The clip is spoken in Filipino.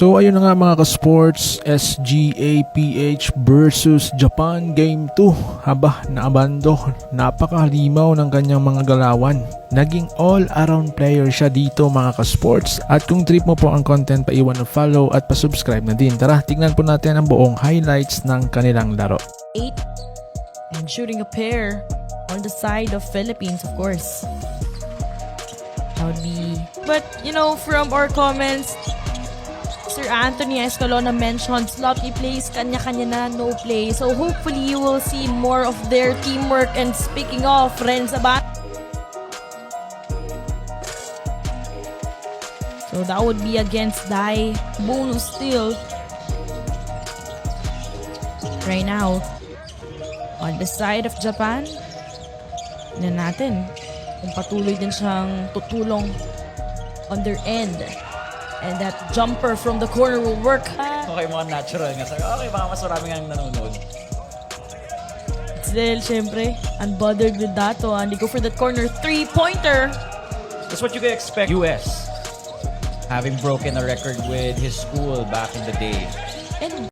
So ayun na nga mga ka-sports, SGAPH versus Japan Game 2. Haba, naabando, napakalimaw ng kanyang mga galawan. Naging all-around player siya dito mga ka-sports. At kung trip mo po ang content, paiwan ng follow at pa-subscribe na din. Tara, tignan po natin ang buong highlights ng kanilang laro. eight and shooting a pair on the side of Philippines, of course. That would be. But you know, from our comments, Sir Anthony Escalona mentioned sloppy plays, kanya-kanya na no play. So hopefully you will see more of their teamwork. And speaking of, Renza Ban. So that would be against Dai. Bonus still. Right now, on the side of Japan, na natin kung patuloy din siyang tutulong on their end. And that jumper from the corner will work. Okay, mga natural nga. Sabi, okay, baka mas marami nga nanonood. Still, syempre, unbothered with that one. They go for that corner three-pointer. That's what you can expect. US, having broken a record with his school back in the day. And